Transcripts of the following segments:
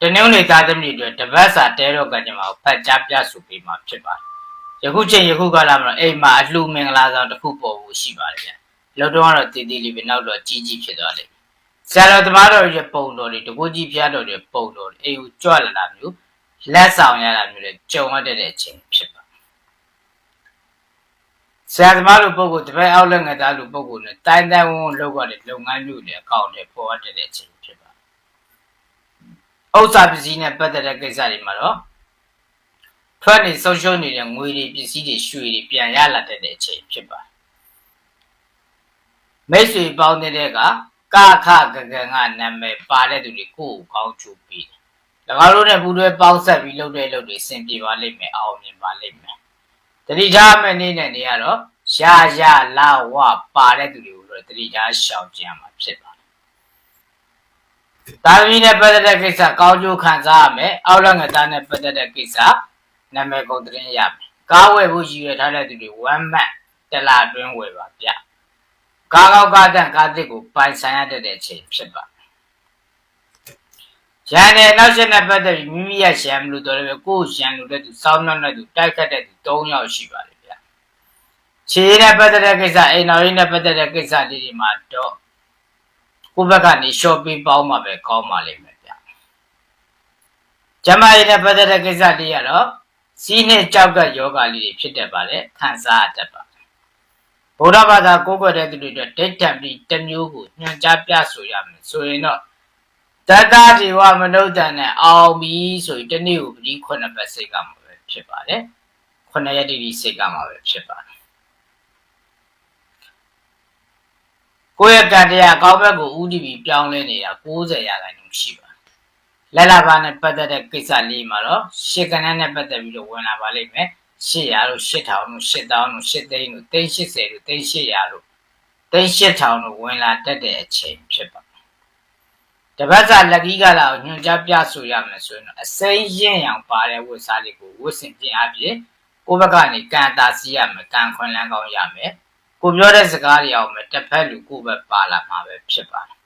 တနင်္ဂနွေသားသမီးတွေအတွက်တပတ်စာတဲတော့ကကြမှာကိုဖတ်ကြားပြဆိုပေးမှာဖြစ်ပါတယ်ယခုချိန်ယခုကာလမှာတော့အိမ်မှာအလှမင်္ဂလာဆောင်တစ်ခုပေါ်ဖို့ရှိပါတယ်ဗျလောက်တော့ကတော့တည်တည်လေးပဲနောက်တော့ကြီးကြီးဖြစ်သွားလိမ့်မယ်ဆရာတော်သမားတော်ရဲ့ပုံတော်တွေတကူကြီးဖျားတော်တွေပုံတော်တွေအိမ်ကိုကြွလာတာမျိုးလက်ဆောင်ရတာမျိုးတွေကြုံရတဲ့အချိန်ဖြစ်ပါဆရာသမားလိုပုံကိုတပည့်အောက်လက်ငသားလိုပုံကိုနဲ့တိုင်းတိုင်းဝန်းဝန်းလောက်ရတဲ့လုပ်ငန်းမျိုးတွေအကောင့်တွေပေါ်အပ်တဲ့အချိန်ဖြစ်ပါ ဥစ္စာပစ္စည်းနဲ့ပတ်သက်တဲ့ကိစ္စတွေမှာတော့ထွက်နေဆုံးရှုံးနေတဲ့ငွေတွေပစ္စည်းတွေရွှေတွေပြန်ရလာတဲ့အချိန်ဖြစ်ပါမိတ်ဆွေပေါင်းတဲ့ကကခဂဂန်ကနာမည်ပါတဲ့သူတွေကိုယ်ကိုကောင်းချူပြီးတယ်၎င်းတို့နဲ့ပူးတွဲပေါင်းဆက်ပြီးလုပ်တဲ့လုပ်တွေအဆင်ပြေပါလိမ့်မယ်အောင်မြင်ပါလိမ့်မယ်တတိထားမဲ့နေ့နဲ့နေရတော့ရှာရလာဝပါတဲ့သူတွေကိုတော့တတိထားရှောင်ကြံမှာဖြစ်ပါ တယ်။တာသမီနဲ့ပတ်သက်တဲ့ကိစ္စကောင်းကျိုးခံစားရမယ်။အောက်လက်ငသားနဲ့ပတ်သက်တဲ့ကိစ္စနာမည်ကုန်သတင်းရမယ်။ကားဝယ်ဖို့ရည်ရွယ်ထားတဲ့သူတွေဝမ်းမတ်တလအတွင်းဝယ်ပါဗျ။ကားကောက်ကားတန်ကားတစ်ကိုပိုင်ဆိုင်ရတဲ့အချိန်ဖြစ်ပါရန်တဲ့နောက်ဆက်နဲ့ပတ်သက်ပြီးမိမိရရှံမလို့တော်တယ်ပဲကိုယ်ရှံလို့တဲ့သူစောင်းနှောက်တဲ့သူတိုက်ခတ်တဲ့သူ၃ယောက်ရှိပါတယ်ဗျာခြေနဲ့ပတ်သက်တဲ့ကိစ္စအိမ်တော်ရင်းနဲ့ပတ်သက်တဲ့ကိစ္စလေးတွေမှာတော့ ကိုယ့်ဘက်ကနေ shopping ပေါင်းမှာပဲကောင်းပါလိမ့်မယ်ဗျာကျမရင်းနဲ့ပတ်သက်တဲ့ကိစ္စတွေကတော့စီးနဲ့ကြောက်ကယောဂလေးတွေဖြစ်တတ်ပါလေခံစားတတ်ပါဗုဒ္ဓဘာသာကိုးကွယ်တဲ့သူတွေအတွက်ဒိဋ္ဌံပြီးတစ်မျိုးကိုညွှန်ကြားပြဆိုရမယ်ဆိုရင်တော့တတဒီဝမနုဿန်နဲ့အောင်ပြီဆိုရင်တနေ့ကိုပြီးခုနှစ်ပတ်စိတ်ကမှာပဲဖြစ်ပါတယ်ခုနှစ်ရက်တိတိစိတ်ကမှာပဲဖြစ်ပါတယ် ကိုယ့်ရဲ့ကံတရားကောင်းဘက်ကိုဥတည်ပြီးပြောင်းလဲနေတာ90ရာခိုင်နှုန်းရှိပါတယ်လက်လာပါနဲ့ပတ်သက်တဲ့ကိစ္စလေးမှာတော့ရှစ်ကနန်းနဲ့ပတ်သက်ပြီးတော့ဝင်လာပါလိမ့်မယ်800လို့8000လို့8000လို့8သိန်းလို့380လို့380လို့38000လို့ဝင်လာတတ်တဲ့အချိန်ဖြစ်ပါတပတ်စာလက်ကြီးကလာကိုညွှန်ကြားပြဆိုရမယ်ဆိုရင်တော့အစိမ်းရင့်ရောင်ပါတဲ့ဝတ်စားလေးကိုဝတ်ဆင်ခြင်းအပြင်ကိုယ့်ဘက်ကနေကံတာစီရမယ်ကံခွန်လန်းကောင်းရမယ် ကိုပြောတဲ့စကားတွေအောင်မယ်တစ်ဖက်လူကိုယ့်ဘက်ပါလာမှာပဲဖြစ်ပါတယ်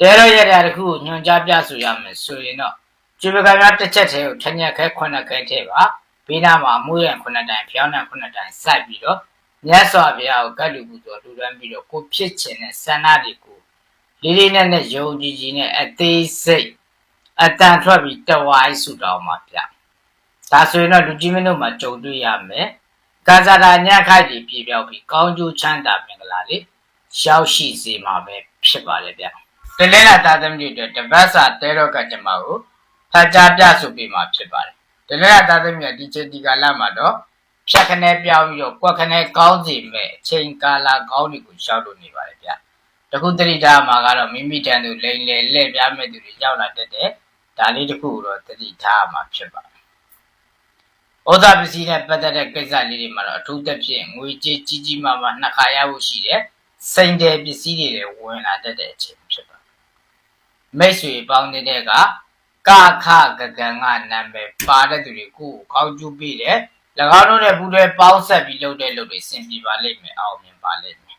တဲတော့ရတဲ့တခုကိုညွှန်ကြားပြဆိုရမယ်ဆိုရင်တော့ကျွေးပကံများတစ်ချက်တည်းကိုထညက်ခဲခုနှစ်ခဲထဲပါဘေးနားမှာအမှုရံခုနှစ်တိုင်ဖျောင်းတဲ့ခုနှစ်တိုင်စိုက်ပြီးတော့မြတ်စွာဘုရားကိုကတ်လူပူဇော်လူတန်းပြီးတော့ကိုဖြစ်ခြင်းနဲ့ဆန္ဒတွေကိုလေးလေးနက်နက်ယုံကြည်ကြည်နဲ့အသေးစိတ်အတန်ထွက်ပြီးတဝိုင်းဆူတောင်းမှာဗျဒါဆိုရင်တော့လူကြီးမင်းတို့မှာကြုံတွေ့ရမယ် ကာဇာတာညခိုက်ကြီးပြေပြောက်ပြီးကောင်းကျိုးချမ်းသာမင်္ဂလာလေးရှောက်ရှိစေမှာပဲဖြစ်ပါလေဗျတလင်းလာသားသမီးတွေအတွက်တပတ်စာတဲတော့ကကြမကိုဖတ်ကြားပြဆိုပေးမှာဖြစ်ပါတယ်တလင်းလာသားသမီးကဒီချိန်ဒီကာလမှာတော့ဖြတ်ခနဲပြောင်းပြီးတော့ကွက်ခနဲကောင်းစီမဲ့အချိန်ကာလကောင်းတွေကိုရှောက်လို့နေပါတယ်ဗျတခုတတိထားမှာကတော့မိမိတန်သူလိန်လေလှည့်ပြားမဲ့သူတွေရောက်လာတတ်တဲ့ဒါလေးတစ်ခုကိုတော့တတိထားမှာဖြစ်ပါတယ်။ ဩဇာပစ္စည်းနဲ့ပတ်သက်တဲ့ကိစ္စလေးတွေမှာတော့အထူးသဖြင့်ငွေကြေးကြီးကြီးမားမားနှစ်ခါရဖို့ရှိတယ်။စိန်တယ်ပစ္စည်းတွေလည်းဝင်လာတတ်တဲ့အချိန်ဖြစ်ပါတယ်။မိတ်ဆွေပေါင်းတဲ့ကကခဂဂန်ကနာမည်ပါတဲ့သူတွေကိုကောင်းကျူးပြီးတယ်။၎င်းတို့နဲ့ပူးတွဲပေါင်းဆက်ပြီးလုပ်တဲ့လုပ်တွေစင်ပြပါလိမ့်မယ်အောင်မြင်ပါလိမ့်မယ်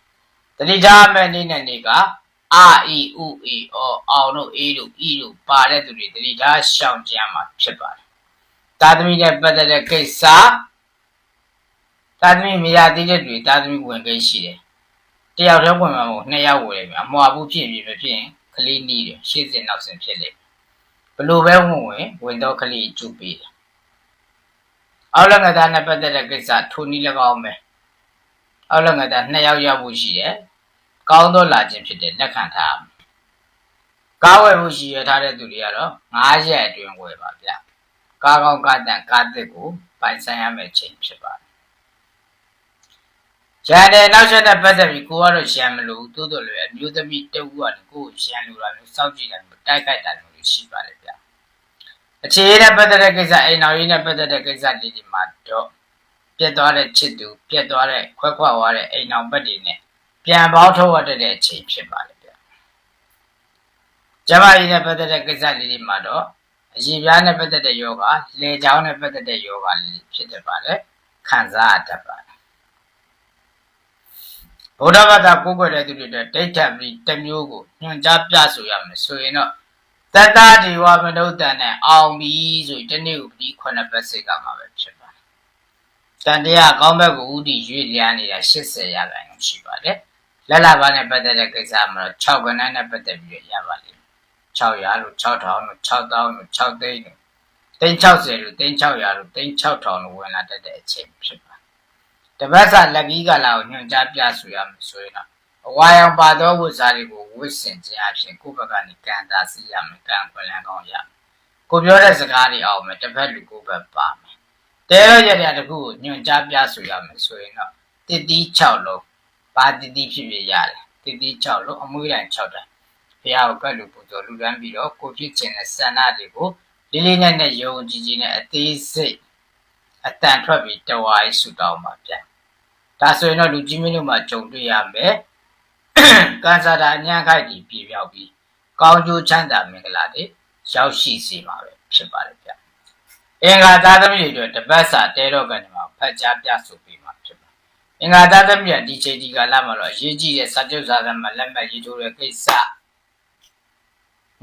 တတိထားမဲ့နေ့နဲ့နေ့ကအာအီဥအီအောအောင်တို့အေးတို့ဤတို့ပါတဲ့သူတွေတတိထားရှောင်ကြံမှာဖြစ်ပါတယ်။ သာသမီနဲ့ပတ်သက်တဲ့ကိစ္စသာသမီမရသေးတဲ့တွေသာသမီဝင်ကိန်းရှိတယ်။တယောက်တည်းဝင်မှာမဟုတ်နှစ်ယောက်ဝင်လိမ့်မယ်။အမွာဘူးဖြစ်ပြီးမဖြစ်ရင်ကလေးနီးတယ်ရှေ့စင်နောက်စင်ဖြစ်လိမ့်မယ်။ဘလို့ပဲဝင်ဝင်ဝင်တော့ကလေးအကျုပ်ပေးတယ်။အောက်လက်ငသားနဲ့ပတ်သက်တဲ့ကိစ္စထိုနည်း၎င်းပဲ။အောက်လက်ငသားနှစ်ယောက်ရောက်ဖို့ရှိတယ်။ကောင်းသောလာခြင်းဖြစ်တဲ့လက်ခံထားရမယ်။ကားဝယ်ဖို့ရှိရထားတဲ့သူတွေကတော့9ရက်အတွင်းဝယ်ပါဗျ။ ကားကောင်းကားတန်ကားသစ်ကိုပိုင်ဆိုင်ရမယ့်ချိန်ဖြစ်ပါတယ်။ရန်တဲ့နောက်ဆက်တဲ့ပတ်သက်ပြီးကိုကတော့ရှမ်းမလို့တိုးတော်လည်းအမျိုးသမီးတဦးကနေကိုကိုရှမ်းလို့လာလို့စောင့်ကြည့်တယ်တိုက်ခိုက်တာမျိုးရှိပါတယ်ဗျ။အခြေနဲ့ပတ်သက်တဲ့ကိစ္စအိမ်တော်ရေးနဲ့ပတ်သက်တဲ့ကိစ္စလေးတွေမှာတော့ပြတ်သွားတဲ့ချစ်သူပြတ်သွားတဲ့ခွက်ခွက်သွားတဲ့အိမ်တော်ဘက်တွေနဲ့ပြန်ပေါင်းထုတ်ရတဲ့အချိန်ဖြစ်ပါတယ်ဗျ။ကျမကြီးနဲ့ပတ်သက်တဲ့ကိစ္စလေးတွေမှာတော့ အရေးပြားနဲ့ပတ်သက်တဲ့ယောဂလေချောင်းနဲ့ပတ်သက်တဲ့ယောဂလေးတွေဖြစ်တတ်ပါတယ်ခံစားရတတ်ပါတယ်ဗုဒ္ဓဘာသာကိုးကွယ်တဲ့သူတွေအတွက်ဒိဋ္ဌံပြီးတစ်မျိုးကိုညွှန်ကြားပြဆိုရမယ်ဆိုရင်တော့တတတဒီဝမနုဿန်နဲ့အောင်ပြီဆိုရင်တနေ့ကိုပြီးခုနှစ်ပတ်စိတ်ကမှာပဲဖြစ်ပါတယ်တန်တရားကောင်းဘက်ကိုဥတီရွေ့လျားနေတာ80ရာခိုင်နှုန်းရှိပါတယ်လက်လာပါနဲ့ပတ်သက်တဲ့ကိစ္စမှာတော့6ခဏနဲ့ပတ်သက်ပြီးရပါလိမ့်မယ် 600လို့6000လို့6000လို့6သိန်းလို့သိန်း60လို့သိန်း600လို့သိန်း6000လို့ဝင်လာတတ်တဲ့အချိန်ဖြစ်ပါတယ်တပတ်စာလက်ကြီးကလာကိုညွှန်ကြားပြဆိုရမယ်ဆိုရင်တော့အဝါရောင်ပါသောဝတ်စားတွေကိုဝတ်ဆင်ခြင်းအပြင်ကိုယ့်ဘက်ကနေကံတာစီရမယ်ကံခွင့်လန်းကောင်းရမယ်ကိုပြောတဲ့စကားတွေအောင်မယ်တစ်ဖက်လူကိုယ့်ဘက်ပါမယ်တဲရရတဲ့တခုကိုညွှန်ကြားပြဆိုရမယ်ဆိုရင်တော့တစ်တီး6လုံးပါတစ်တီးဖြစ်ဖြစ်ရတယ်တစ်တီး6လုံးအမွှေးတိုင်း6တိုင်းဘု ရားကိုကတ်လူပူဇော်လူတန်းပြီးတော့ကိုဖြစ်ခြင်းနဲ့ဆန္ဒတွေကိုလေးလေးနက်နက်ယုံကြည်ကြည်နဲ့အသေးစိတ်အတန်ထွက်ပြီးတဝါးဆူတောင်းပါဗျာဒါဆိုရင်တော့လူကြီးမင်းတို့မှာကြုံတွေ့ရမယ်ကန်စာတာညံခိုက်ကြီးပြပြောက်ပြီးကောင်းကျိုးချမ်းသာမင်္ဂလာတွေရောက်ရှိစေမှာပဲဖြစ်ပါတယ်ဗျ။အင်္ဂါသားသမီးတွေအတွက်တပတ်စာတဲတော့ကနေမှာဖတ်ကြားပြဆိုပေးမှာဖြစ်ပါတယ်။အင်္ဂါသားသမီးကဒီချိန်ဒီကလာမှာတော့အရေးကြီးတဲ့စာချုပ်စာတမ်းမှာလက်မှတ်ရေးထိုးတဲ့ကိစ္စ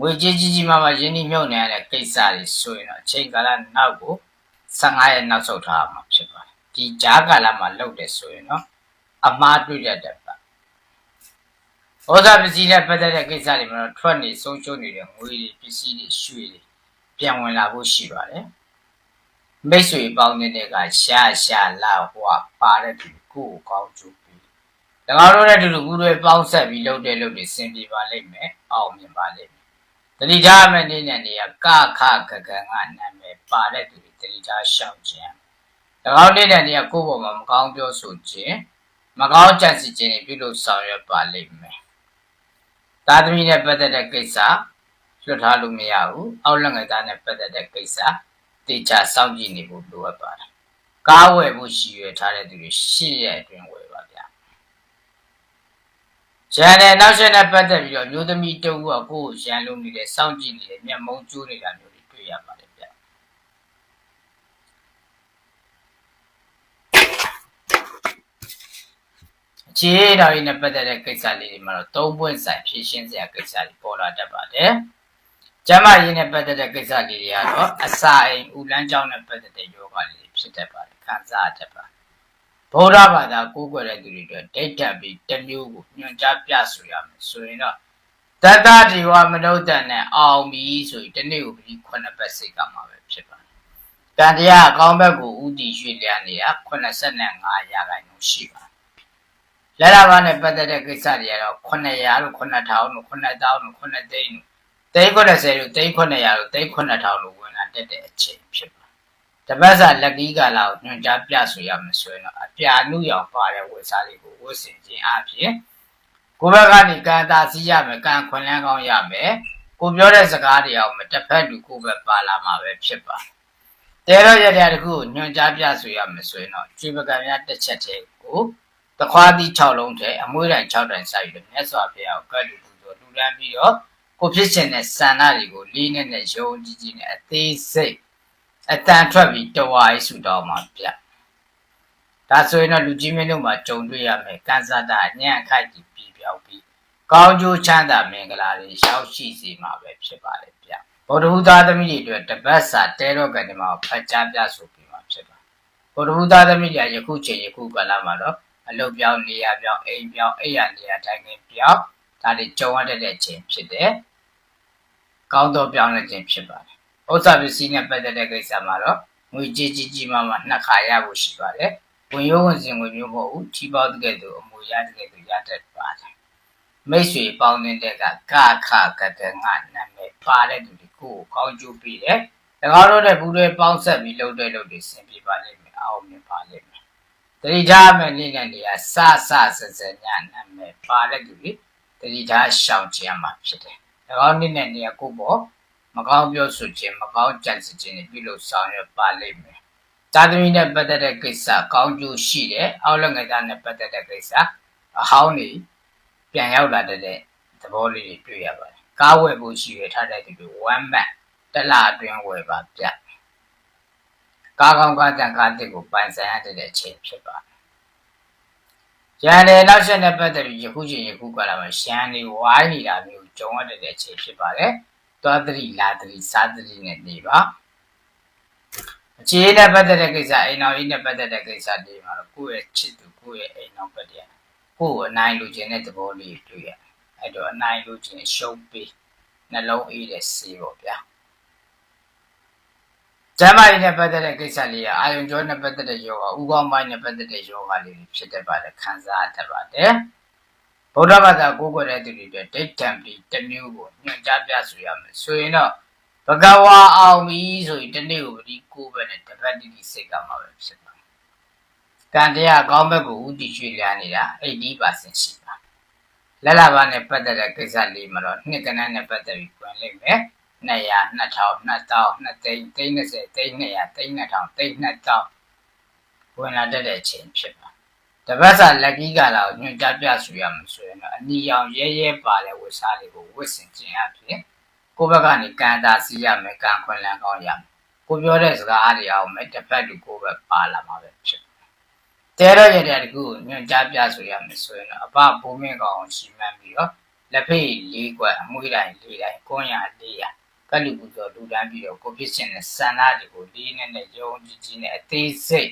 ငွေကြီးကြီးကြီးမားမားရင်းနှီးမြှုပ်နှံရတဲ့ကိစ္စတွေဆိုရင်တော့အချိန်ကာလနောက်ကို15ရက်နောက်ဆုတ်ထားမှာဖြစ်ပါတယ်။ဒီကြားကာလမှာလုပ်တယ်ဆိုရင်တော့အမှားတွေ့ရတဲ့ပတ်ဩဇာပစ္စည်းနဲ့ပတ်သက်တဲ့ကိစ္စတွေမှာတော့ထွက်နေဆုံးရှုံးနေတဲ့ငွေတွေပစ္စည်းတွေရွှေတွေပြန်ဝင်လာဖို့ရှိပါတယ်မိတ်ဆွေပေါင်းတဲ့ကရှာရှာလာဟွာပါတဲ့သူကိုယ်ကောင်းကျိုးပြီး၎င်းတို့နဲ့တူတူဘူးတွေပေါင်းဆက်ပြီးလုပ်တဲ့လုပ်တွေစင်ပြေပါလိမ့်မယ်အောင်မြင်ပါလိမ့်မယ် တတိထားမဲ့နေ့နဲ့နေရကခကကံကနာမည်ပါတဲ့သူတွေတတိထားရှောက်ခြင်း၎င်းနေ့နဲ့နေရကိုယ့်ဘောမှာမကောင်းပြောဆိုခြင်းမကောင်းကြံစီခြင်းတွေပြုလုပ်ဆောင်ရွက်ပါလိမ့်မယ်သားသမီးနဲ့ပတ်သက်တဲ့ကိစ္စလွတ်ထားလို့မရဘူးအောက်လက်ငယ်သားနဲ့ပတ်သက်တဲ့ကိစ္စတေချာစောင့်ကြည့်နေဖို့လိုအပ်ပါတယ်ကားဝယ်ဖို့ရှိရထားတဲ့သူတွေရှေ့ရအတွင်းဝယ် ပါဗျာကျန်တဲ့နောက်ဆက်နဲ့ပတ်သက်ပြီးတော့မျိုးသမီးတဦးကကိုယ့်ကိုရန်လို့နေတယ်စောင့်ကြည့်နေတယ်မျက်မုံကျိုးနေတာမျိုးတွေတွေ့ရပါတယ်ဗျာခြေတော်ရင်းနဲ့ပတ်သက်တဲ့ကိစ္စလေးတွေမှာတော့၃ပွင့်ဆိုင်ဖြည့်ရှင်းစရာကိစ္စတွေပေါ်လာတတ်ပါတယ်။ကျမရင်းနဲ့ပတ်သက်တဲ့ကိစ္စလေးတွေကတော့အစာအိမ်ဥလန်းကြောင်းနဲ့ပတ်သက်တဲ့ယောဂလေးတွေဖြစ်တတ်ပါတယ်။ခံစားတတ်ပါ ဗုဒ္ဓဘာသာကိုးကွယ်တဲ့သူတွေအတွက်ဒိဋ္ဌတ်ပြီးတစ်မျိုးကိုညွှန်ကြားပြဆိုရမယ်ဆိုရင်တော့တတဒီဝမနုဿန်နဲ့အောင်ပြီဆိုရင်ဒီနေ့ကိုပြီးခုနှစ်ပတ်စိတ်ကမှာပဲဖြစ်ပါတယ်။တန်တရားအကောင်းဘက်ကိုဥတီရွှေ့လျားနေတာ85ရာခိုင်နှုန်းရှိပါတယ်လက်လာပါနဲ့ပတ်သက်တဲ့ကိစ္စတွေကတော့900လို့9000လို့9000လို့9သိန်းလို့သိန်း90လို့သိန်း900လို့သိန်း9000လို့ဝင်လာတက်တဲ့အချိန်ဖြစ်ပါ တပတ်စာလက်ကြီးကလာကိုညွှန်ကြားပြဆိုရမယ်ဆိုရင်တော့အပြာနုရောင်ပါတဲ့ဝတ်စားလေးကိုဝတ်ဆင်ခြင်းအပြင်ကိုဘက်ကနေကံတာစီးရမယ်ကံခွန်လန်းကောင်းရမယ်ကိုပြောတဲ့စကားတွေအောင်မတစ်ဖက်လူကိုဘက်ပါလာမှာပဲဖြစ်ပါတဲတော့ရတဲ့တခုကိုညွှန်ကြားပြဆိုရမယ်ဆိုရင်တော့ကျွေးပကံများတစ်ချက်တည်းကိုတခွားသီး6လုံးထဲအမွှေးတိုင်း6တိုင်းစိုက်ပြီးမြတ်စွာဘုရားကိုကတ်လူပူဇော်လူလန်းပြီးတော့ကိုဖြစ်ခြင်းတဲ့ဆန္ဒတွေကိုလေးနဲ့နဲ့ယုံကြည်ကြည်နဲ့အသေးစိတ် အတန်ထွက်ပြီးတဝါးဆူတောင်းမှာဗျဒါဆိုရင်တော့လူကြီးမင်းတို့မှာကြုံတွေ့ရမယ်ကန်စာတာညံ့ခိုက်ပြီးပြည်ပြောက်ပြီးကောင်းကျိုးချမ်းသာမင်္ဂလာတွေရောက်ရှိစေမှာပဲဖြစ်ပါတယ်ဗျဗုဒ္ဓဟူသားသမီးတွေအတွက်တပတ်စာတဲတော့ကနေမှာဖတ်ကြားပြဆိုပြီးမှာဖြစ်ပါဗုဒ္ဓဟူသားသမီးတွေယခုချိန်ယခုကာလမှာတော့အလုပ်ပြောင်းနေရပြောင်းအိမ်ပြောင်းအိမ်ရနေရတိုင်းကပြောင်းဒါတွေကြုံရတဲ့အချိန်ဖြစ်တယ်။ကောင်းသောပြောင်းလဲခြင်းဖြစ်ပါတယ်။ ဥစ္စာပစ္စည်းနဲ့ပတ်သက်တဲ့ကိစ္စမှာတော့ငွေကြေးကြီးကြီးမားမားနှစ်ခါရဖို့ရှိပါတယ်။ဝင်ရိုးဝင်စဉ်ငွေမျိုးမဟုတ်ဘူး။ချီးပေါတဲ့ကဲ့သို့အမူအရတဲ့ကဲ့သို့ရတတ်ပါတယ်။မိတ်ဆွေပေါင်းတဲ့ကကခကတငါနာမည်ပါတဲ့သူတွေကိုကောင်းကျိုးပေးတယ်။၎င်းတို့နဲ့ဘူးတွေပေါင်းဆက်ပြီးလုပ်တဲ့လုပ်တွေဆင်ပြေပါလိမ့်မယ်။အောင်မြင်ပါလိမ့်မယ်တတိထားမဲ့နေ့နဲ့နေရာစစစစညနာမည်ပါတဲ့သူတွေတတိထားရှောင်ကျင်မှာဖြစ်တယ်။၎င်းနေ့နဲ့နေရာကိုပေါ် မကောင်းပြောဆိုခြင်းမကောင်းကြံစည်ခြင်းတွေပြုလုပ်ဆောင်ရပါလိမ့်မယ်။သာသမီနဲ့ပတ်သက်တဲ့ကိစ္စကောင်းကျိုးရှိတယ်။အောက်လက်ငယ်သားနဲ့ပတ်သက်တဲ့ကိစ္စအဟောင်းနေပြန်ရောက်လာတဲ့သဘောလေးတွေတွေ့ရပါတယ်။ကားဝယ်ဖို့ရှိရထားတဲ့သူတွေဝမ်းမတ်တလအတွင်းဝယ်ပါဗျ။ကားကောင်းကားတန်ကားတစ်ကိုပိုင်ဆိုင်ရတဲ့အချိန်ဖြစ်ပါတယ်။ရန်တယ်နောက်ဆက်နဲ့ပတ်သက်ပြီးယခုချိန်ယခုကာလမှာရှမ်းနေဝိုင်းနေတာမျိုးကြုံရတဲ့အချိန်ဖြစ်ပါတယ်။တ သွားသတိလာသတိစားသတိနဲ့နေပါအခြေနဲ့ပတ်သက်တဲ့ကိစ္စအိမ်တော်ကြီးနဲ့ပတ်သက်တဲ့ကိစ္စတွေမှာတော့ကိုယ့်ရဲ့ချစ်သူကိုယ့်ရဲ့အိမ်တော်ပတ်တဲ့ကိုယ့်ကိုအနိုင်လူခြင်းတဲ့သဘောလေးတွေ့ရအဲ့တော့အနိုင်လူခြင်းရှုံးပေးနှလုံးအေးတဲ့စေးပေါ့ဗျာကျမ်းမာရေးနဲ့ပတ်သက်တဲ့ကိစ္စလေးကအာယုံကြောနဲ့ပတ်သက်တဲ့ယောဂဥကောင်းပိုင်းနဲ့ပတ်သက်တဲ့ယောဂလေးတွေဖြစ်တတ်ပါတယ်ခံစားတတ်ပါတယ် ဗုဒ္ဓဘာသာကိုးကွယ်တဲ့သူတွေအတွက်ဒိဋ္ဌံပီတစ်မျိုးကိုညွှန်ကြားပြဆိုရမယ်ဆိုရင်တော့ဘဂဝါအောင်ပြီဆိုရင်တနေ့ကိုဒီကိုးပဲနဲ့တပတ်တိတိစိတ်ကမှာပဲဖြစ်ပါကံတရားကောင်းဘက်ကိုဥတည်ရွှေ့လျားနေတာ80%ရှိပါလက်လာပါနဲ့ပတ်သက်တဲ့ကိစ္စလေးမှာတော့နှစ်ကနန်းနဲ့ပတ်သက်ပြီးပြန်လိုက်မယ်200 2000 2000 2သိန်းသိန်း30သိန်း200သိန်း2000သိန်း2000ဝင်လာတတ်တဲ့အချိန်ဖြစ်ပါ တပတ်စာလက်ကီးကလာကိုညွှန်ကြားပြဆိုရမှာဆိုရင်တော့အနီရောင်ရဲရဲပါတဲ့ဝတ်စားလေးကိုဝတ်ဆင်ခြင်းအဖြစ်ကိုယ့်ဘက်ကနေကံတာစီရမယ်ကံခွင်လန်းကောင်းရမယ်ကိုပြောတဲ့စကားအားတွေအောင်မယ်တစ်ဖက်လူကိုပဲပါလာမှာပဲဖြစ်တဲတော့ရတဲ့တကူညွှန်ကြားပြဆိုရမယ်ဆိုရင်တော့အပဘိုးမင်းကောင်ရှိမှန်းပြီးတော့လက်ဖေးလေးကွက်အမွှေးတိုင်းလေးတိုင်းကွန်းရလေးရကလူကူဆိုလူတန်းပြီးတော့ကိုဖြစ်ရှင်တဲ့စန္ဒတွေကိုလေးနဲ့နဲ့ယုံကြည်ကြီးနဲ့အသေးစိတ်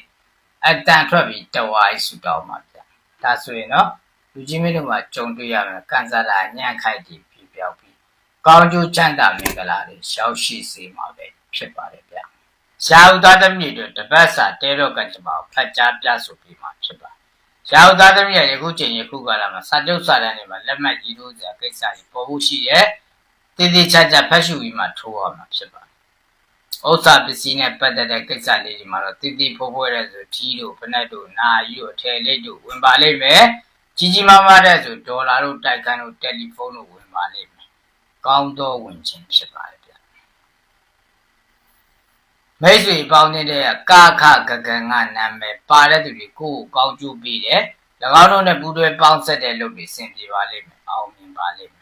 အတန်ထွက်ပြီးတဝိုင်းဆူတောင်းပါဗျာဒါဆိုရင်တော့လူကြီးမင်းတို့မှာကြုံတွေ့ရမယ်ကန်ဆာလာညံ့ခိုက်ပြီးပြပြောက်ပြီးကောင်းကျိုးချမ်းသာမင်္ဂလာတွေရှောက်ရှိစေမှာပဲဖြစ်ပါတယ်ဗျာရှားဥသားသမီးတို့တပတ်စာတဲတော့ကကြပါဖတ်ကြားပြဆိုပြီးမှာဖြစ်ပါရှားဥသားသမီးရဲ့ယခုချိန်ယခုကာလမှာစာချုပ်စာတမ်းတွေမှာလက်မှတ်ကြီးလို့စရာကိစ္စကြီးပေါ်ဖို့ရှိရဲ့တည်တည်ချာချာဖတ်ရှုပြီးမှထိုးရမှာဖြစ်ပါ ဥစ္စာပစ္စည်းနဲ့ပတ်သက်တဲ့ကိစ္စလေးတွေမှာတော့တည်တည်ဖိုးဖိုးတဲ့ဆိုကြီးတို့ဖနက်တို့နာယူတို့အထည်လေးတို့ဝင်ပါလိမ့်မယ်ကြီးကြီးမားမားတဲ့ဆိုဒေါ်လာတို့တိုက်ကန်တို့တယ်လီဖုန်းတို့ဝင်ပါလိမ့်မယ်ကောင်းသောဝင်ခြင်းဖြစ်ပါတယ်ဗျမိတ်ဆွေပေါင်းတဲ့ကာခဂဂန်ကနာမည်ပါတဲ့သူတွေကိုကိုကောင်းကျိုးပေးတယ်၎င်းတို့နဲ့ပူးတွဲပေါင်းဆက်တဲ့လုပ်တွေဆင်ပြေပါလိမ့်မယ်အောင်မြင်ပါလိမ့်မယ်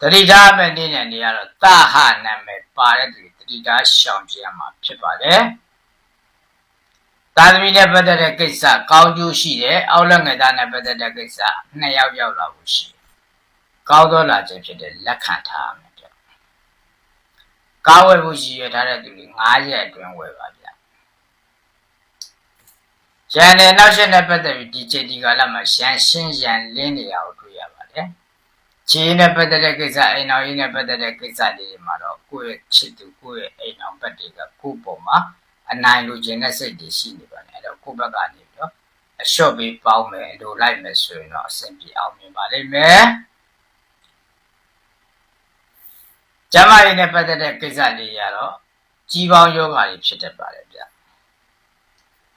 တတိထားမဲ့နေ့နဲ့နေရတော့တဟနာမည်ပါတဲ့သူတတိထားရှောင်ကြရမှာဖြစ်ပါတယ်သာသမီနဲ့ပတ်သက်တဲ့ကိစ္စကောင်းကျိုးရှိတယ်အောက်လက်ငယ်သားနဲ့ပတ်သက်တဲ့ကိစ္စနှစ်ယောက်ရောက်လာဖို့ရှိတယ်ကောင်းသောလာခြင်းဖြစ်တဲ့လက်ခံထားမယ်ပြကားဝယ်ဖို့ရည်ရွယ်ထားတဲ့သူတွေ9ရက်အတွင်းဝယ်ပါဗျရန်နဲ့နောက်ဆက်နဲ့ပတ်သက်ပြီးဒီချိန်ဒီကာလမှာရန်ရှင်းရန်လင်းနေရအောင်တွေ့ရပါတယ် ခြေနဲ့ပတ်သက်တဲ့ကိစ္စအိမ်တော်ကြီးနဲ့ပတ်သက်တဲ့ကိစ္စတွေမှာတော့ကိုယ့်ရဲ့ချစ်သူကိုယ့်ရဲ့အိမ်တော်ဘက်တွေကကိုယ့်ပုံမှာအနိုင်လိုချင်တဲ့စိတ်တွေရှိနေပါတယ်အဲ့တော့ကိုယ့်ဘက်ကနေပြီးတော့အလျှော့ပေးပေါင်းမယ်လိုလိုက်မယ်ဆိုရင်တော့အဆင်ပြေအောင်မြင်ပါလိမ့်မယ်ကျမရင်းနဲ့ပတ်သက်တဲ့ကိစ္စလေးရတော့ကြီးပေါင်းယောဂါတွေဖြစ်တတ်ပါတယ်ဗျ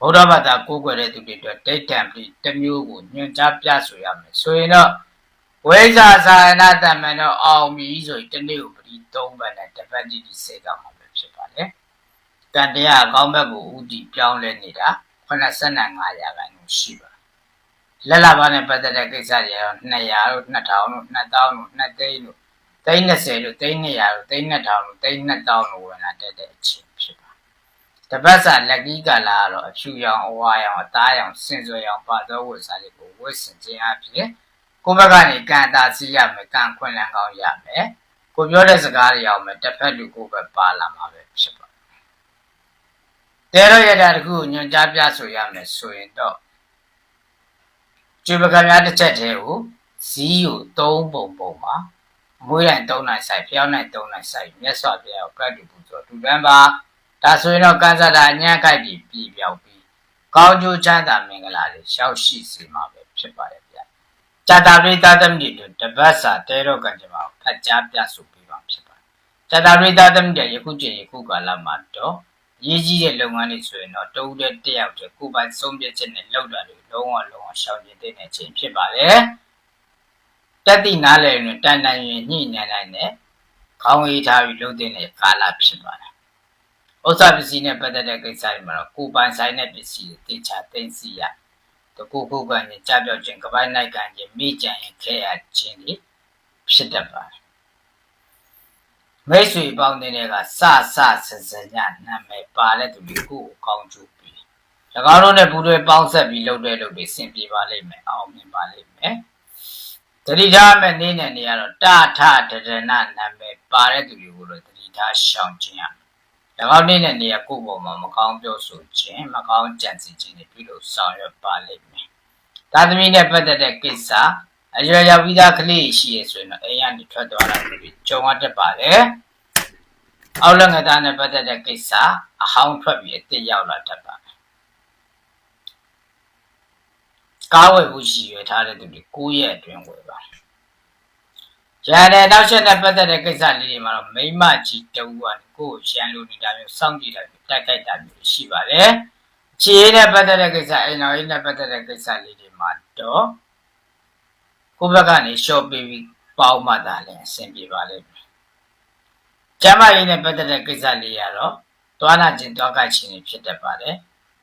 ဗုဒ္ဓဘာသာကိုးကွယ်တဲ့သူတွေအတွက်ဒိဋ္ဌံပိတစ်မျိုးကိုညွှန်ကြားပြဆိုရမယ်ဆိုရင်တော့ ဝိဇာသာနာတမန်တော့အောင်ပြီဆိုရင်တနေ့ကိုပရိသုံးပတ်နဲ့တပတ်တိတိစေကမှာပဲဖြစ်ပါတယ်တန်တရားအကောင်းဘက်ကိုဥတီပြောင်းလဲနေတာ85ရာခိုင်နှုန်းရှိပါလက်လာပါနဲ့ပတ်သက်တဲ့ကိစ္စတွေရော200တို့2000တို့2000တို့2သိန်းတို့သိန်း30တို့သိန်း200တို့သိန်း2000တို့သိန်း2000တို့ဝင်လာတဲ့တဲ့အချိန်ဖြစ်ပါတပတ်စာလက်ကီးကလာကတော့အဖြူရောင်အဝါရောင်အသားရောင်စင်စွယ်ရောင်ပါသောဝတ်စားတွေကိုဝတ်ဆင်ခြင်းအပြင် ကိုယ့်ဘက်ကနေကံတာစီရမယ်ကံခွင့်လန်းကောင်းရမယ်ကိုပြောတဲ့စကားတွေအောင်မယ်တစ်ဖက်လူကိုပဲပါလာမှာပဲဖြစ်ပါတဲရရတာတခုညွန်ကြားပြဆိုရမယ်ဆိုရင်တော့ကျွေပကံများတစ်ချက်တည်းကိုဇီးကို3ပုံပုံမှာမွေးတိုင်း3နိုင်ဆိုင်ဖျောင်းနိုင်3နိုင်ဆိုင်မြတ်စွာဘုရားကိုကတ်တူပူဆိုတူတန်းပါဒါဆိုရင်တော့ကံစားတာအညံ့ခိုက်ပြီးပြည်ပြောက်ပြီးကောင်းကျိုးချမ်းသာမင်္ဂလာတွေရှောက်ရှိစေမှာပဲဖြစ်ပါတယ် ဗျာ။ဇာတာပရိသသမီးတို့တပတ်စာတဲတော့ကံကြမှာဖတ်ကြားပြဆိုပြီးပါဖြစ်ပါတယ်။ဇာတာပရိသသမီးတွေယခုချိန်ယခုကာလမှာတော့ရေးကြီးတဲ့လုပ်ငန်းတွေဆိုရင်တော့တုံးတဲ့တက်ရောက်တဲ့ကိုယ်ပိုင်ဆုံးဖြတ်ချက်နဲ့လုပ်တာတွေလုံးဝလုံးဝရှောင်ကျဉ်တဲ့ချိန်ဖြစ်ပါတယ်။တက်တိနားလည်ရင်တန်တန်ရင်ညှိနှံနိုင်တဲ့ခေါင်းအေးထားပြီးလုပ်တဲ့ကာလဖြစ်ပါတယ်။ဥစ္စာပစ္စည်းနဲ့ပတ်သက်တဲ့ကိစ္စတွေမှာတော့ကိုယ်ပိုင်ဆိုင်တဲ့ပစ္စည်းတွေတေချာသိသိရတ ကူခုကနေကြားပြောက်ခြင်းကပိုင်းနိုင်ကန်ခြင်းမိကြံရင်ခဲရခြင်းတွေဖြစ်တတ်ပါတယ်မိတ်ဆွေပေါင်းတဲ့ကစစဆစညနာမည်ပါတဲ့သူတွေကိုကောင်းကျိုးပြီး၎င်းတို့နဲ့ပူးတွဲပေါင်းဆက်ပြီးလုပ်တဲ့လုပ်တွေဆင်ပြေပါလိမ့်မယ်အောင်မြင်ပါလိမ့်မယ်တတိထားမဲ့နေနဲ့နေရတော့တာထတဒနာနာမည်ပါတဲ့သူတွေကိုတော့တတိထားရှောင်ခြင်းရ၎ င်းနေနဲ့နေရကိုယ့်ပေါ်မှာမကောင်းပြောဆိုခြင်းမကောင်းကြံစည်ခြင်းတွေပြုလို့ဆောင်ရွက်ပါလိမ့်မယ်သာသမီနဲ့ပတ်သက်တဲ့ကိစ္စအရွယ်ရောက်ပြီးသားကလေးရှိရဆိုရင်တော့အိမ်ကနေထွက်သွားတာပြီးကြုံရတတ်ပါတယ်အောက်လက်ငသားနဲ့ပတ်သက်တဲ့ကိစ္စအဟောင်းထွက်ပြီးအစ်စ်ရောက်လာတတ်ပါတယ်ကားဝယ်ဖို့ရှိရထားတဲ့သူတွေ9ရက်အတွင်းဝယ်ပါရတဲ့နောက်ဆက်နဲ့ပတ်သက်တဲ့ကိစ္စလေးတွေမှာတော့မိမကြီးတူကနေ ကိုယ်ရှမ်းလို့နေတာမျိုးစောင့်ကြည့်တာမျိုးတိုက်ခိုက်တာမျိုးရှိပါတယ်ခြေနဲ့ပတ်သက်တဲ့ကိစ္စအိမ်တော်ရေးနဲ့ပတ်သက်တဲ့ကိစ္စလေးတွေမှာတော့ကိုယ့်ဘက်ကနေရှော့ပေးပြီးပေါင်းမှသာလည်းအဆင်ပြေပါလိမ့်မယ်ကျမရေးနဲ့ပတ်သက်တဲ့ကိစ္စလေးရတော့တွားလာခြင်းတွားကခြင်းတွေဖြစ်တတ်ပါတယ်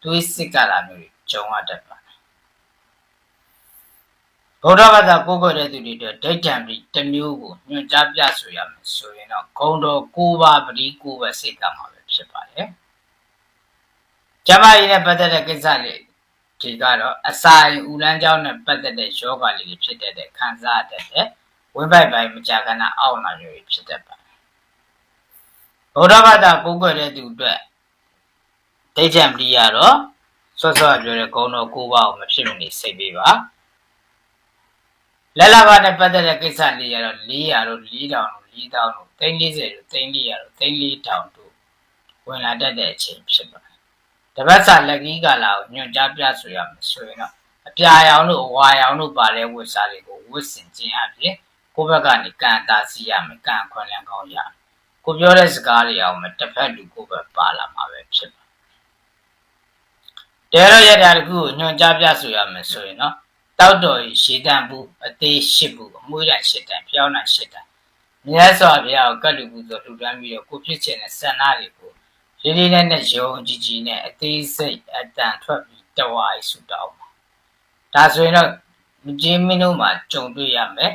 တွေးစစ်ကလာမျိုးတွေကြုံရတတ်ပါတယ် ဗုဒ္ဓဘာသာကိုးကွယ်တဲ့သူတွေအတွက်ဒိဋ္ဌံပြီးတစ်မျိုးကိုညွှန်ကြားပြဆိုရမယ်ဆိုရင်တော့ဂုံတော်၉ပါးပရိ၉ပါးစိတ်ကမှာပဲဖြစ်ပါတယ်။ကျမကြီးနဲ့ပတ်သက်တဲ့ကိစ္စလေးဒီကတော့အစာရင်ဥလန်းကြောင်းနဲ့ပတ်သက်တဲ့ယောဂလေးတွေဖြစ်တဲ့ခံစားတတ်တဲ့ဝိပိုက်ပိုင်းမကြာခဏအောက်နာမျိုးတွေဖြစ်တတ်ပါတယ်။ဗုဒ္ဓဘာသာကိုးကွယ်တဲ့သူအတွက်ဒိဋ္ဌံပြီးရတော့ဆော့ဆော့ပြောတဲ့ဂုံတော်၉ပါးကိုမဖြစ်မနေစိတ်ပေးပါ။ လက်လာပါနဲ့ပတ်သက်တဲ့ကိစ္စလေးရတော့400တို့4000တို့4000တို့340တို့300တို့34000တို့ဝင်လာတတ်တဲ့အချိန်ဖြစ်ပါတယ်။တပတ်စာလက်ကြီးကလာကိုညွှန်ကြားပြဆိုရမယ်ဆိုရင်တော့အပြာရောင်တို့အဝါရောင်တို့ပါတဲ့ဝတ်စားတွေကိုဝတ်ဆင်ခြင်းအပြင်ကိုယ့်ဘက်ကနေကံတာစီရမယ်ကံခွန်လန်းကောင်းရမယ်။ကိုပြောတဲ့စကားတွေအောင်မတစ်ဖက်လူကိုယ်ပဲပါလာမှာပဲဖြစ်ပါတယ်။တဲရရတဲ့တခုကိုညွှန်ကြားပြဆိုရမယ်ဆိုရင်တော့ တောက်တော်ဤရှေတံဘူးအသေးရှစ်ဘူးအမွှေးတန်ရှစ်တန်ဖျောင်းတန်ရှစ်တန်မြတ်စွာဘုရားကိုကတ်လူဘူးဆိုလှူဒန်းပြီးတော့ကိုဖြစ်ချင်တဲ့ဆန္ဒတွေကိုရေးလေးနဲ့နဲ့ယုံကြည်ကြည်နဲ့အသေးစိတ်အတန်ထွက်ပြီးတဝါးဆူတောင်းပါဒါဆိုရင်တော့ဂျင်းမင်းတို့မှာကြုံတွေ့ရမယ်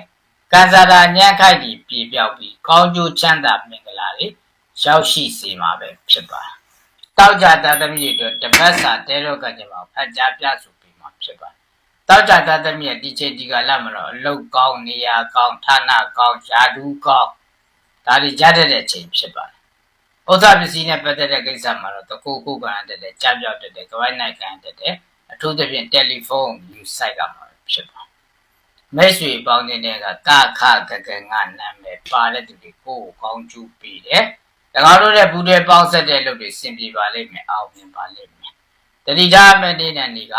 ကံစားတာညံ့ခိုက်ပြီးပြေပြောက်ပြီးကောင်းကျိုးချမ်းသာမင်္ဂလာတွေရောက်ရှိစေမှာပဲဖြစ်ပါတောက်ကြတာသမီးတွေအတွက်တပတ်စာတဲတော့ကကြမှာဖတ်ကြားပြဆိုပြီးမှဖြစ်ပါတယ် တောက်ကြတသမီးရဲ့ဒီချိန်ဒီကလာမလို့အလုတ်ကောင်းနေရာကောင်းဌာနကောင်းယာဒူးကောင်းဒါတွေကြားတဲ့ချိန်ဖြစ်ပါတယ်။ဥစ္စာပစ္စည်းနဲ့ပတ်သက်တဲ့ကိစ္စမှာတော့တကူကူကံတက်တဲ့ကြားပြောက်တက်တဲ့ကဝိုင်းနိုင်ကံတက်တဲ့အထူးသဖြင့်တယ်လီဖုန်းယူဆိုင်ကမှာဖြစ်ပါမဲဆွေပေါင်းနေတဲ့ကကခကကငါနာမည်ပါတဲ့သူတွေကိုကောင်းကျူးပြီးတယ်။၎င်းတို့ရဲ့ဘူးတဲ့ပေါင်းဆက်တဲ့လုပ်တွေစင်ပြေပါလိမ့်မယ်အောင်မြင်ပါလိမ့်မယ်။တတိထားမဲ့နေတဲ့နေ့က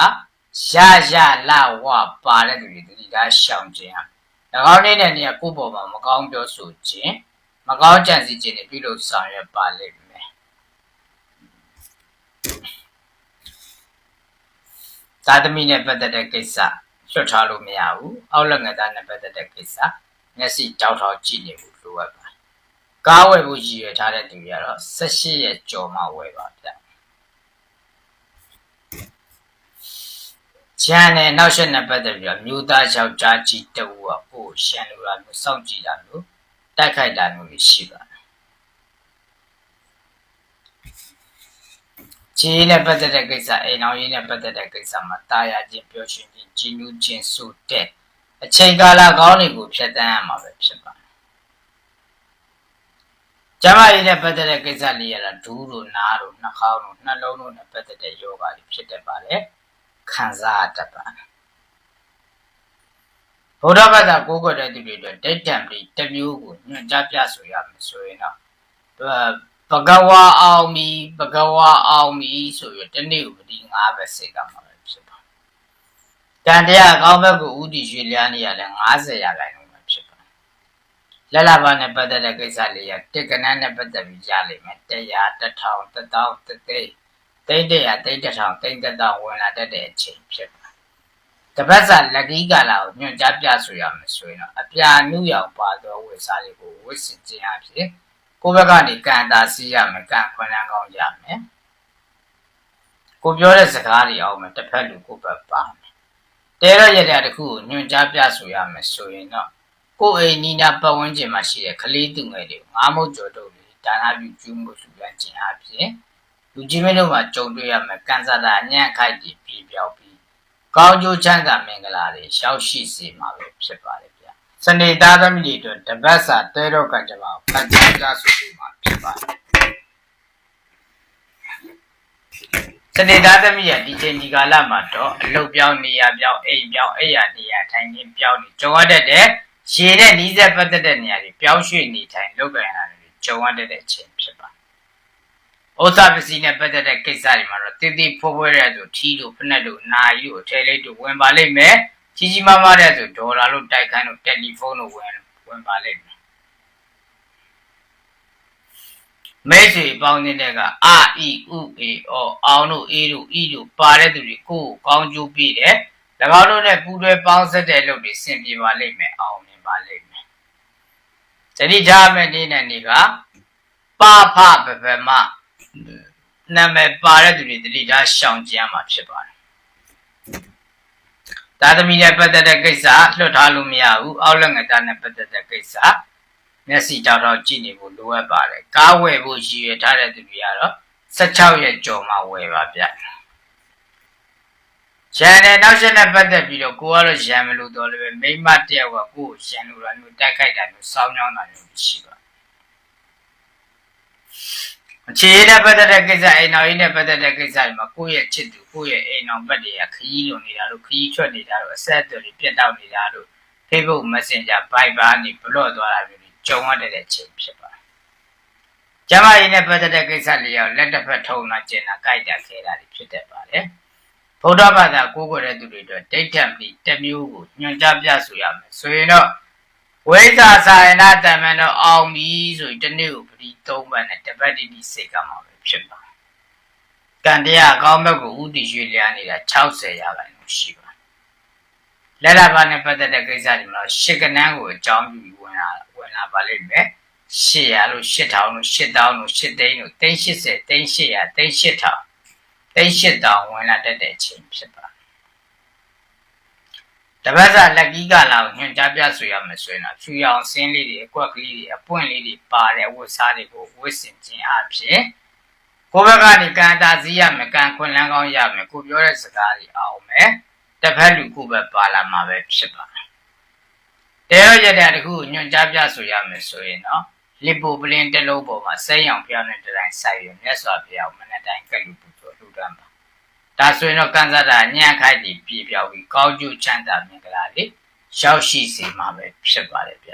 ရရလာဝပါတဲ့သူတွေတတိထားရှောင်ခြင်းဟာ၎င်းလေးနဲ့နေရာကိုယ့်ပေါ်မှာမကောင်းပြောဆိုခြင်းမကောင်းကြံစည်ခြင်းတွေပြုလုပ်ဆောင်ရွက်ပါလိမ့်မယ်သာသမီနဲ့ပတ်သက်တဲ့ကိစ္စလွတ်ထားလို့မရဘူးအောက်လက်ငသားနဲ့ပတ်သက်တဲ့ကိစ္စမျက်စိတောက်ထောက်ကြည့်နေဖို့လိုအပ်ပါကားဝယ်ဖို့ရည်ရွယ်ထားတဲ့သူတွေကတော့18ရက်ကျော်မှဝယ်ပါဗျ ကျန်တဲ့နောက်ဆက်နဲ့ပတ်သက်ပြီးတော့မြို့သားယောက်ျားကြီးတဝူကကိုရှန်လိုတာမျိုးစောင့်ကြည့်တာမျိုးတိုက်ခိုက်တာမျိုးရှိပါတယ်ခြေနဲ့ပတ်သက်တဲ့ကိစ္စအိမ်အောင်ရေးနဲ့ပတ်သက်တဲ့ကိစ္စမှာတာယာခြင်းပြောရှင်ခြင်းကြီးနူးခြင်းဆိုတဲ့အချိန်ကာလကောင်းတွေကိုဖြတ်တန်းရမှာပဲဖြစ်ပါတယ်ကျမကြီးနဲ့ပတ်သက်တဲ့ကိစ္စလေးရတာဒူးတို့နားတို့နှာခေါင်းတို့နှလုံးတို့နဲ့ပတ်သက်တဲ့ယောဂါတွေဖြစ်တတ်ပါတယ် ခံစားတတ်ပါတယ်ဗုဒ္ဓဘာသာကိုးကွယ်တဲ့သူတွေအတွက်ဒိဋ္ဌံပြီးတစ်မျိုးကိုညွှန်ကြားပြဆိုရမယ်ဆိုရင်တော့ဘဂဝါအောင်မီဘဂဝါအောင်မီဆိုရတနေ့ကိုဒီ၅ပဲစိတ်ကမှာပဲဖြစ်ပါတန်တရားကောင်းဘက်ကိုဥတီရွှေလျားနေရလဲ90ရာခိုင်နှုန်းပဲဖြစ်ပါလက်လာပါနဲ့ပတ်သက်တဲ့ကိစ္စလေးရတစ်ကနန်းနဲ့ပတ်သက်ပြီးရလိမ့်မယ်တရား1000 1000 1000တိတ်တ ရာတိတ်တထောင်တိတ်တထောင်ဝင်လာတတ်တဲ့အချိန်ဖြစ်ပါတပတ်စာလက်ကီးကာလာကိုညွှန်ကြားပြဆိုရမယ်ဆိုရင်တော့အပြာနုရောင်ပါသောဝိစားတွေကိုဝစ်စင်ခြင်းအဖြစ်ကိုယ့်ဘက်ကနေကံတာစီးရမယ်ကံခွန်လန်းကောင်းရမယ်ကိုပြောတဲ့စကားတွေအောင်မယ်တစ်ဖက်လူကိုယ့်ဘက်ပါမယ်တဲရရတဲ့တခုကိုညွှန်ကြားပြဆိုရမယ်ဆိုရင်တော့ကိုယ်အိမ်နီးနားပတ်ဝန်းကျင်မှာရှိတဲ့ကလေးသူငယ်တွေငါးမုတ်ကျော်တို့တွေဒါနပြုကျူးမှုစုလမ်းခြင်းအဖြစ် လူကြီးမင်းတို့မှာကြုံတွေ့ရမယ်ကန်ဆာတာညံ့ခိုက်ပြီးပြေပြောက်ပြီးကောင်းကျိုးချမ်းသာမင်္ဂလာတွေရှောက်ရှိစေမှာပဲဖြစ်ပါတယ်ဗျစနေသားသမီးတွေအတွက်တပတ်စာတဲတော့ကံကြပါဖတ်ကြားကြဆိုပြီးမှဖြစ်ပါတယ်စနေသားသမီးရဒီချိန်ဒီကာလမှာတော့အလုတ်ပြောင်းနေရပြောင်းအိမ်ပြောင်းအိယာနေရထိုင်ခြင်းပြောင်းနေကြုံရတတ်တဲ့ရှည်တဲ့နီးစပ်ပတ်သက်တဲ့နေရာတွေပြောင်းရွှေ့နေထိုင်လုပ်ကြရတာတွေကြုံရတတ်တဲ့အချိန် ဖြစ်ပါတယ်ဥစ္စာပစ္စည်းနဲ့ပတ်သက်တဲ့ကိစ္စတွေမှာတော့တည်တည်ဖိုးဖွေးတဲ့ဆိုထီးတို့ဖက်နဲ့တို့နာရီတို့အထဲလေးတို့ဝင်ပါလိမ့်မယ်ကြီးကြီးမားမားတဲ့ဆိုဒေါ်လာလို့တိုက်ခိုင်းလို့တယ်လီဖုန်းတို့ဝင်ဝင်ပါလိမ့်မယ်မိတ်ဆွေပေါင်းတဲ့ကအာအီဥအေအောအောင်တို့အေးတို့ဤတို့ပါတဲ့သူတွေကိုယ်ကိုကောင်းကျိုးပြီးတယ်၎င်းတို့နဲ့ပူးတွဲပေါင်းဆက်တဲ့လုပ်တွေဆင်ပြေပါလိမ့်မယ်အောင်မြင်ပါလိမ့်မယ်တတိချမဲ့နေ့နဲ့နေ့ကပါဖပပမ နာမည်ပါတဲ့သူတွေတတိထားရှောင်ကြံမှာဖြစ်ပါတယ်သာသမီနဲ့ပတ်သက်တဲ့ကိစ္စလွတ်ထားလို့မရဘူးအောက်လက်ငတာနဲ့ပတ်သက်တဲ့ကိစ္စမျက်စိတောက်တော့ကြည့်နေဖို့လိုအပ်ပါတယ်ကားဝယ်ဖို့ရည်ရွယ်ထားတဲ့သူတွေကတော့16ရက်ကျော်မှဝယ်ပါဗျရန်နဲ့နောက်ဆက်နဲ့ပတ်သက်ပြီးတော့ကိုကတော့ရန်မလို့တော့လည်းမိမတယောက်ကကိုကိုရန်လို့တာမျိုးတိုက်ခိုက်တာမျိုးစောင်းကြောင်းတာမျိုးရှိပါ အခြေရတဲ့ပတ်သက်တဲ့ကိစ္စအိမ်တော်ကြီးနဲ့ပတ်သက်တဲ့ကိစ္စတွေမှာကိုယ့်ရဲ့ချစ်သူကိုယ့်ရဲ့အိမ်တော်ဘက်တွေကခရီးလွန်နေတာတို့ခရီးထွက်နေတာတို့အဆက်အသွယ်တွေပြတ်တောက်နေတာတို့ Facebook Messenger Viber နေဘလော့သွားတာမျိုးတွေကြုံရတဲ့အချိန်ဖြစ်ပါတယ်။ကျမကြီးနဲ့ပတ်သက်တဲ့ကိစ္စတွေရောလက်တစ်ဖက်ထုံတာကျင်တာကြိုက်တာခဲတာတွေဖြစ်တတ်ပါတယ်။ဗုဒ္ဓဘာသာကိုးကွယ်တဲ့သူတွေအတွက်ဒိဋ္ဌံပြီးတစ်မျိုးကိုညွှန်ကြားပြဆိုရမယ်ဆိုရင်တော့ ဝိဇ္ဇာစာယနာတမန်တော့အောင်ပြီဆိုရင်တနေ့ကိုပတိ၃ပတ်နဲ့တပတ်တိတိစိတ်ကမှာပဲဖြစ်ပါကံတရားအကောင်းဘက်ကိုဥတည်ရွေ့လျားနေတာ60ရာခိုင်နှုန်းရှိပါလက်လာပါနဲ့ပတ်သက်တဲ့ကိစ္စတွေမှာရှစ်ကနန်းကိုအကြောင်းပြုပြီးဝင်လာဝင်လာပါလိမ့်မယ်800လို့8000လို့8000လို့8သိန်းလို့380 380 38000 38000ဝင်လာတတ်တဲ့အချိန်ဖြစ်ပါ တပတ်စာလက်ကီးကလာကိုညွှန်ကြားပြဆိုရမယ်ဆိုရင်တော့ဖြူရောင်ဆင်းလေးတွေအကွက်ကလေးတွေအပွင့်လေးတွေပါတဲ့ဝတ်စားတွေကိုဝတ်ဆင်ခြင်းအပြင်ကိုဘက်ကနေကံတာစည်းရမယ်ကံခွန်လန်းကောင်းရမယ်ကိုပြောတဲ့စကားတွေအောင်မယ်တစ်ဖက်လူကိုပဲပါလာမှာပဲဖြစ်ပါတယ်တရားရတဲ့တခုညွှန်ကြားပြဆိုရမယ်ဆိုရင်တော့လစ်ပိုပလင်းတစ်လုံးပေါ်မှာစိတ်ရောင်ပြောင်းတဲ့တိုင်းဆိုင်ရမြတ်စွာဘုရားမနေ့တိုင်းကလူပူဇော်လှူဒါန်းပါ ဒါဆိုရင်တော့ကံစားတာညံ့ခိုက်ပြီးပြေပြောက်ပြီးကောင်းကျိုးချမ်းသာမြင်ကြလားလေရောက်ရှိစေမှာပဲဖြစ်ပါတယ်ဗျ